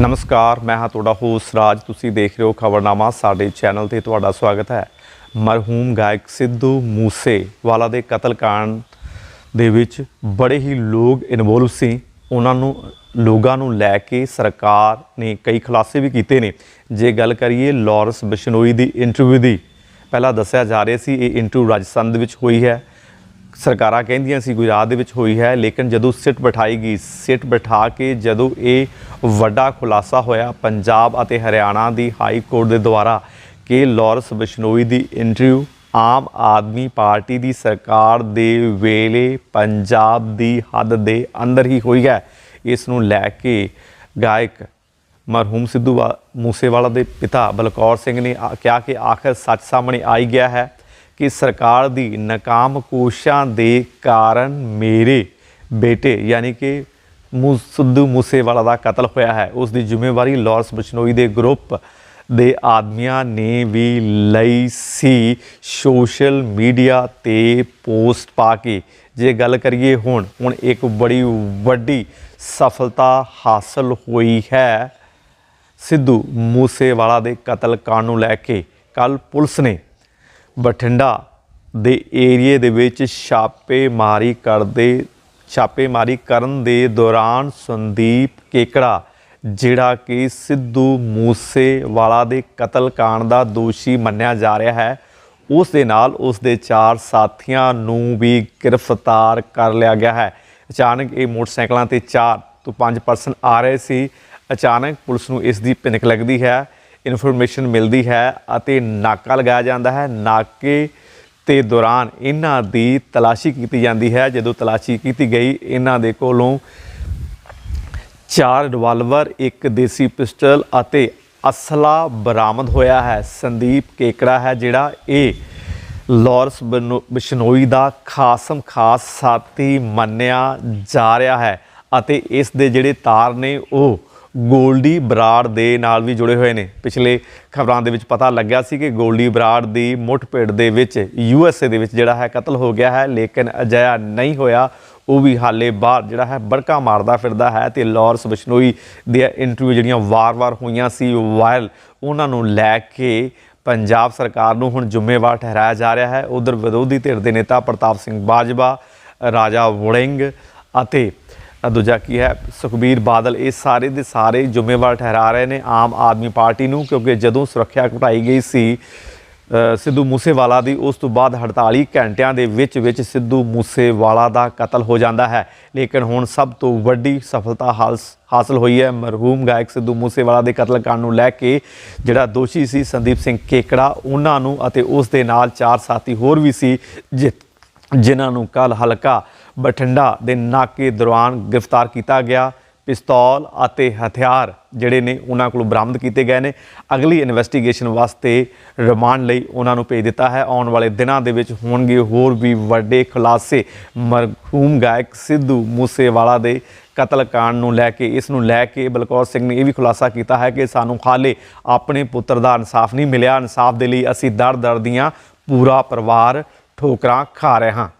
ਨਮਸਕਾਰ, ਮੈਂ ਹਾਂ ਤੁਹਾਡਾ ਹੋਸਟ ਰਾਜ। ਤੁਸੀਂ ਦੇਖ ਰਹੇ ਹੋ ਖਬਰਨਾਮਾ, ਸਾਡੇ ਚੈਨਲ ਤੇ ਤੁਹਾਡਾ ਸਵਾਗਤ ਹੈ। ਮਰਹੂਮ ਗਾਇਕ ਸਿੱਧੂ ਮੂਸੇ ਵਾਲਾ ਦੇ ਕਤਲकांड ਦੇ ਵਿੱਚ ਬੜੇ ਹੀ ਲੋਕ ਇਨਵੋਲਵ ਸੀ। ਉਹਨਾਂ ਨੂੰ, ਲੋਕਾਂ ਨੂੰ ਲੈ ਕੇ ਸਰਕਾਰ ਨੇ ਕਈ ਖੁਲਾਸੇ ਵੀ ਕੀਤੇ ਨੇ। ਜੇ ਗੱਲ ਕਰੀਏ ਲਾਰੈਂਸ ਬਿਸ਼ਨੋਈ ਦੀ ਇੰਟਰਵਿਊ ਦੀ, ਪਹਿਲਾਂ ਦੱਸਿਆ ਜਾ ਰਿਹਾ ਸੀ, ਇਹ ਇੰਟਰਵਿਊ ਰਾਜਸਥਾਨ ਦੇ ਵਿੱਚ ਹੋਈ ਹੈ। ਸਰਕਾਰਾਂ ਕਹਿੰਦੀਆਂ ਸੀ, ਗੁਜਰਾਤ ਦੇ ਵਿੱਚ ਹੋਈ ਹੈ, ਲੇਕਿਨ ਜਦੋਂ ਸਿੱਟ ਬਿਠਾਈ ਗਈ, ਸਿੱਟ ਬਿਠਾ ਕੇ ਜਦੋਂ ਇਹ ਵੱਡਾ ਖੁਲਾਸਾ ਹੋਇਆ, ਪੰਜਾਬ ਅਤੇ ਹਰਿਆਣਾ ਦੀ ਹਾਈ ਕੋਰਟ ਦੇ ਦੁਆਰਾ ਕਿ ਲਾਰੈਂਸ ਬਿਸ਼ਨੋਈ ਦੀ ਇੰਟਰਵਿਊ ਆਮ ਆਦਮੀ ਪਾਰਟੀ ਦੀ ਸਰਕਾਰ ਦੇ ਵੇਲੇ ਪੰਜਾਬ ਦੀ ਹੱਦ ਦੇ ਅੰਦਰ ਹੀ ਹੋਈ ਹੈ। ਇਸ ਨੂੰ ਲੈ ਕੇ ਗਾਇਕ ਮਰਹੂਮ ਸਿੱਧੂ ਵਾ- ਮੂਸੇਵਾਲਾ ਦੇ ਪਿਤਾ ਬਲਕੌਰ ਸਿੰਘ ਨੇ ਕਿਹਾ ਕਿ ਆਖਰ ਸੱਚ ਸਾਹਮਣੇ ਆਈ ਗਿਆ ਹੈ। ਕਿ ਸਰਕਾਰ ਦੀ ਨਾਕਾਮ ਕੋਸ਼ਾਂ ਦੇ ਕਾਰਨ ਮੇਰੇ ਬੇਟੇ, ਯਾਨੀ ਕਿ ਮੂ- ਸਿੱਧੂ ਮੂਸੇਵਾਲਾ ਦਾ ਕਤਲ ਹੋਇਆ ਹੈ। ਉਸ ਦੀ ਜ਼ਿੰਮੇਵਾਰੀ ਲਾਰੈਂਸ ਬਿਸ਼ਨੋਈ ਦੇ ਗਰੁੱਪ ਦੇ ਆਦਮੀਆਂ ਨੇ ਵੀ ਲਈ ਸੀ। ਸੋਸ਼ਲ ਮੀਡੀਆ ਤੇ ਪੋਸਟ ਪਾ ਕੇ ਜੇ ਗੱਲ ਕਰੀਏ ਹੁਣ ਹੁਣ ਇੱਕ ਬੜੀ ਵੱਡੀ ਸਫਲਤਾ ਹਾਸਲ ਹੋਈ ਹੈ ਸਿੱਧੂ ਮੂਸੇਵਾਲਾ ਦੇ ਕਤਲ ਕਾਂਡ ਨੂੰ ਲੈ ਕੇ। ਕੱਲ ਪੁਲਿਸ ਨੇ ਬਠਿੰਡਾ ਦੇ ਏਰੀਏ ਦੇ ਵਿੱਚ ਛਾਪੇਮਾਰੀ ਕਰਦੇ ਛਾਪੇਮਾਰੀ ਕਰਨ ਦੇ ਦੌਰਾਨ ਸੰਦੀਪ ਕੇਕੜਾ, ਜਿਹੜਾ ਕਿ ਸਿੱਧੂ ਮੂਸੇਵਾਲਾ ਦੇ ਕਤਲ ਕਾਂਡ ਦਾ ਦੋਸ਼ੀ ਮੰਨਿਆ ਜਾ ਰਿਹਾ ਹੈ, ਉਸ ਦੇ ਨਾਲ ਉਸ ਦੇ ਚਾਰ ਸਾਥੀਆਂ ਨੂੰ ਵੀ ਗ੍ਰਿਫਤਾਰ ਕਰ ਲਿਆ ਗਿਆ ਹੈ। ਅਚਾਨਕ ਇਹ ਮੋਟਰਸਾਈਕਲਾਂ ਤੇ ਚਾਰ ਤੋਂ ਪੰਜ ਪਰਸਨ ਆ ਰਹੇ ਸੀ। ਅਚਾਨਕ ਪੁਲਿਸ ਨੂੰ ਇਸ ਦੀ ਭਿਨਕ ਲੱਗਦੀ ਹੈ। ਇਨਫੋਰਮੇਸ਼ਨ ਮਿਲਦੀ ਹੈ ਅਤੇ ਨਾਕਾ ਲਗਾਇਆ ਜਾਂਦਾ ਹੈ। ਨਾਕੇ ਤੇ ਦੌਰਾਨ ਇਹਨਾਂ ਦੀ ਤਲਾਸ਼ੀ ਕੀਤੀ ਜਾਂਦੀ ਹੈ। ਜਦੋਂ ਤਲਾਸ਼ੀ ਕੀਤੀ ਗਈ, ਇਹਨਾਂ ਦੇ ਕੋਲੋਂ ਚਾਰ ਰਿਵਾਲਵਰ ਇੱਕ ਦੇਸੀ ਪਿਸਟਲ ਅਤੇ ਅਸਲਾ ਬਰਾਮਦ ਹੋਇਆ ਹੈ। ਸੰਦੀਪ ਕੇਕੜਾ ਹੈ, ਜਿਹੜਾ ਇਹ ਲਾਰੈਂਸ ਬਨੋ- ਬਿਸ਼ਨੋਈ ਦਾ ਖਾਸਮ ਖਾਸ ਸਾਥੀ ਮੰਨਿਆ ਜਾ ਰਿਹਾ ਹੈ ਅਤੇ ਇਸ ਦੇ ਜਿਹੜੇ ਤਾਰ ਨੇ, ਉਹ ਗੋਲਡੀ ਬਰਾੜ ਦੇ ਨਾਲ ਵੀ ਜੁੜੇ ਹੋਏ ਨੇ। ਪਿਛਲੇ ਖਬਰਾਂ ਦੇ ਵਿੱਚ ਪਤਾ ਲੱਗਿਆ ਸੀ ਕਿ ਗੋਲਡੀ ਬਰਾੜ ਦੀ ਮੁੱਠਭੇੜ ਦੇ ਵਿੱਚ ਯੂ ਐਸ ਏ ਦੇ ਵਿੱਚ ਜਿਹੜਾ ਹੈ ਕਤਲ ਹੋ ਗਿਆ ਹੈ, ਲੇਕਿਨ ਅਜਿਹਾ ਨਹੀਂ ਹੋਇਆ। ਉਹ ਵੀ ਹਾਲੇ ਬਾਹਰ ਜਿਹੜਾ ਹੈ ਬੜਕਾ ਮਾਰਦਾ ਫਿਰਦਾ ਹੈ ਤੇ ਲਾਰੈਂਸ ਬਿਸ਼ਨੋਈ ਦੀਆਂ ਇੰਟਰਵਿਊ ਜਿਹੜੀਆਂ ਵਾਰ-ਵਾਰ ਹੋਈਆਂ ਸੀ ਵਾਇਰਲ ਉਹਨਾਂ ਨੂੰ ਲੈ ਕੇ ਪੰਜਾਬ ਸਰਕਾਰ ਨੂੰ ਹੁਣ ਜ਼ਿੰਮੇਵਾਰ ਠਹਿਰਾਇਆ ਜਾ ਰਿਹਾ ਹੈ। ਉਧਰ ਵਿਰੋਧੀ ਧਿਰ ਦੇ ਨੇਤਾ ਪ੍ਰਤਾਪ ਸਿੰਘ ਬਾਜਵਾ, ਰਾਜਾ ਵੜਿੰਗ ਅਤੇ ਦੂਜਾ ਕੀ ਹੈ? ਸੁਖਬੀਰ ਬਾਦਲ ਇਹ ਸਾਰੇ ਦੇ ਸਾਰੇ ਜ਼ਿੰਮੇਵਾਰ ਠਹਿਰਾ ਰਹੇ ਨੇ ਆਮ ਆਦਮੀ ਪਾਰਟੀ ਨੂੰ, ਕਿਉਂਕਿ ਜਦੋਂ ਸੁਰੱਖਿਆ ਘਟਾਈ ਗਈ ਸੀ ਸਿੱਧੂ ਮੂਸੇਵਾਲਾ ਦੀ, ਉਸ ਤੋਂ ਬਾਅਦ 48 ਘੰਟਿਆਂ ਦੇ ਵਿੱਚ ਵਿੱਚ ਸਿੱਧੂ ਮੂਸੇਵਾਲਾ ਦਾ ਕਤਲ ਹੋ ਜਾਂਦਾ ਹੈ। ਲੇਕਿਨ ਹੁਣ ਸਭ ਤੋਂ ਵੱਡੀ ਸਫਲਤਾ ਹਾਸ- ਹਾਸਲ ਹੋਈ ਹੈ। ਮਰਹੂਮ ਗਾਇਕ ਸਿੱਧੂ ਮੂਸੇਵਾਲਾ ਦੇ ਕਤਲकांड ਨੂੰ ਲੈ ਕੇ ਜਿਹੜਾ ਦੋਸ਼ੀ ਸੀ, ਸੰਦੀਪ ਸਿੰਘ ਕੇਕੜਾ, ਉਹਨਾਂ ਨੂੰ ਅਤੇ ਉਸ ਦੇ ਨਾਲ ਚਾਰ ਸਾਥੀ ਹੋਰ ਵੀ ਸੀ, ਜਿ- ਜਿਨ੍ਹਾਂ ਨੂੰ ਕੱਲ ਹਲਕਾ ਬਠਿੰਡਾ ਦੇ ਨਾਕੇ ਦੌਰਾਨ ਗ੍ਰਿਫਤਾਰ ਕੀਤਾ ਗਿਆ। ਪਿਸਤੌਲ ਅਤੇ ਹਥਿਆਰ ਜਿਹੜੇ ਨੇ ਉਹਨਾਂ ਕੋਲੋਂ ਬਰਾਮਦ ਕੀਤੇ ਗਏ ਨੇ। ਅਗਲੀ ਇਨਵੈਸਟੀਗੇਸ਼ਨ ਵਾਸਤੇ ਰਿਮਾਂਡ ਲਈ ਉਹਨਾਂ ਨੂੰ ਭੇਜ ਦਿੱਤਾ ਹੈ। ਆਉਣ ਵਾਲੇ ਦਿਨਾਂ ਦੇ ਵਿੱਚ ਹੋਣਗੇ ਹੋਰ ਵੀ ਵੱਡੇ ਖੁਲਾਸੇ। ਮਰਹੂਮ ਗਾਇਕ ਸਿੱਧੂ ਮੂਸੇਵਾਲਾ ਦੇ ਕਤਲकांड ਨੂੰ ਲੈ ਕੇ, ਇਸ ਨੂੰ ਲੈ ਕੇ ਬਲਕੌਰ ਸਿੰਘ ਨੇ ਇਹ ਵੀ ਖੁਲਾਸਾ ਕੀਤਾ ਹੈ ਕਿ ਸਾਨੂੰ ਖਾਲੇ ਆਪਣੇ ਪੁੱਤਰ ਦਾ ਇਨਸਾਫ ਨਹੀਂ ਮਿਲਿਆ। ਇਨਸਾਫ ਦੇ ਲਈ ਅਸੀਂ ਦਰ ਦਰ ਦੀਆਂ ਪੂਰਾ ਪਰਿਵਾਰ ਠੋਕਰਾਂ ਖਾ ਰਹੇ ਹਾਂ।